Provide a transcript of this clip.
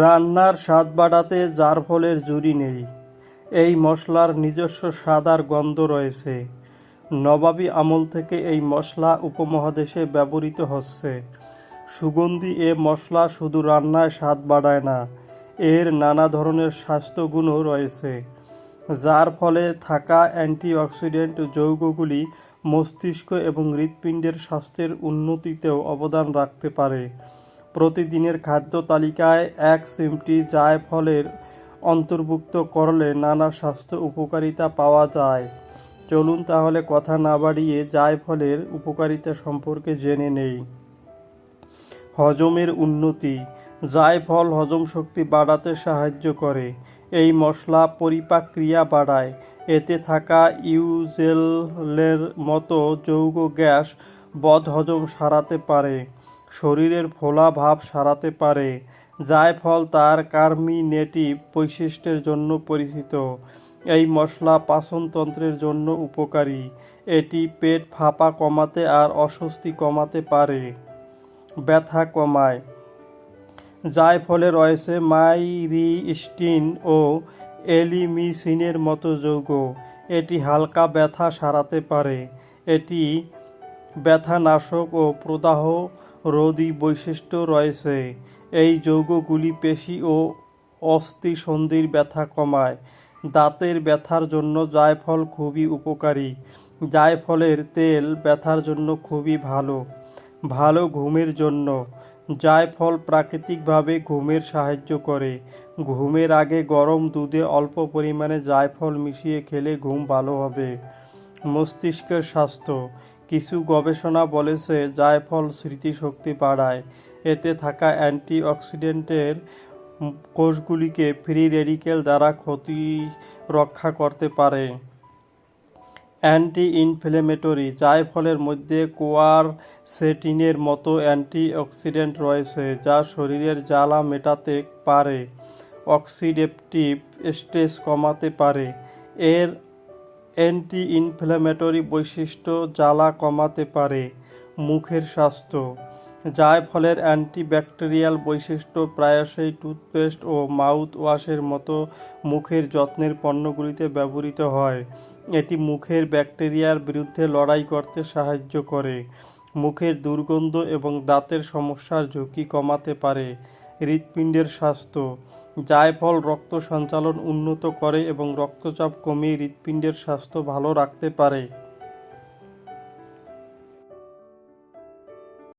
রান্নার স্বাদ বাড়াতে জারফলের জুড়ি নেই। এই মশলার নিজস্ব স্বাদ আর গন্ধ রয়েছে। নবাবী আমল থেকে এই মশলা উপমহাদেশে ব্যবহৃত হচ্ছে। সুগন্ধি এ মশলা শুধু রান্নায় স্বাদ বাড়ায় না, এর নানা ধরনের স্বাস্থ্যগুণও রয়েছে। যার ফলে থাকা অ্যান্টিঅক্সিডেন্ট যৌগগুলি মস্তিষ্ক এবং হৃৎপিণ্ডের স্বাস্থ্যের উন্নতিতেও অবদান রাখতে পারে। প্রতিদিনের খাদ্য তালিকায় এক চিমটি জায়ফলের অন্তর্ভুক্ত করলে নানা স্বাস্থ্য উপকারিতা পাওয়া যায়। চলুন তাহলে কথা না বাড়িয়ে জায়ফলের উপকারিতা সম্পর্কে জেনে নেই। হজমের উন্নতি। জায়ফল হজম শক্তি বাড়াতে সাহায্য করে। এই মশলা পরিপাক ক্রিয়া বাড়ায়। এতে থাকা ইউজেলের মতো যৌগ গ্যাস বদহজম সারাতে পারে। শরীরের ফোলা ভাব সারাতে পারে জায়ফল তার কার্মিনেটিভ বৈশিষ্ট্যের জন্য পরিচিত। এই মশলা পাচনতন্ত্রের জন্য উপকারী। এটি পেট ফাঁপা কমাতে আর অস্বস্তি কমাতে পারে। ব্যথা কমায় জায়ফলে রয়েছে মাইরিস্টিন ও এলিমিসিনের মতো যৌগ। এটি হালকা ব্যথা সারাতে পারে। এটি ব্যথানাশক ও প্রদাহ রোধী বৈশিষ্ট্য রয়েছে। এই যৌগগুলি পেশি ও অস্থিসন্ধির ব্যথা কমায়। দাঁতের ব্যথার জন্য জায়ফল খুবই উপকারী। জায়ফলের তেল ব্যথার জন্য খুবই ভালো। ভালো ঘুমের জন্য। জায়ফল প্রাকৃতিকভাবে ঘুমের সাহায্য করে। ঘুমের আগে গরম দুধে অল্প পরিমাণে জায়ফল মিশিয়ে খেলে ঘুম ভালো হবে। মস্তিষ্কের স্বাস্থ্য। কিছু গবেষণা বলেছে জায়ফল স্মৃতিশক্তি বাড়ায়। এতে থাকা অ্যান্টিঅক্সিডেন্টের কোষগুলিকে ফ্রি রেডিকেল দ্বারা ক্ষতি রক্ষা করতে পারে। অ্যান্টি ইনফ্লেমেটরি জায়ফলের মধ্যে কোয়ারসেটিনের মতো অ্যান্টিঅক্সিডেন্ট রয়েছে, যা শরীরের জ্বালা মেটাতে পারে, অক্সিডেপটিভ স্ট্রেস কমাতে পারে। এর অ্যান্টি ইনফ্ল্যামেটরি বৈশিষ্ট্য জ্বালা কমাতে পারে মুখের স্বাস্থ্য জায়ফলের অ্যান্টিব্যাকটেরিয়াল বৈশিষ্ট্য প্রায়শই টুথপেস্ট ও মাউথ ওয়াশের মতো মুখের যত্নের পণ্যগুলিতে ব্যবহৃত হয়। এটি মুখের ব্যাকটেরিয়ার বিরুদ্ধে লড়াই করতে সাহায্য করে। মুখের দুর্গন্ধ এবং দাঁতের সমস্যার ঝুঁকি কমাতে পারে। হৃৎপিণ্ডের স্বাস্থ্য জায়ফল রক্ত সঞ্চালন উন্নত করে এবং রক্তচাপ কমিয়ে হৃৎপিণ্ডের স্বাস্থ্য ভালো রাখতে পারে।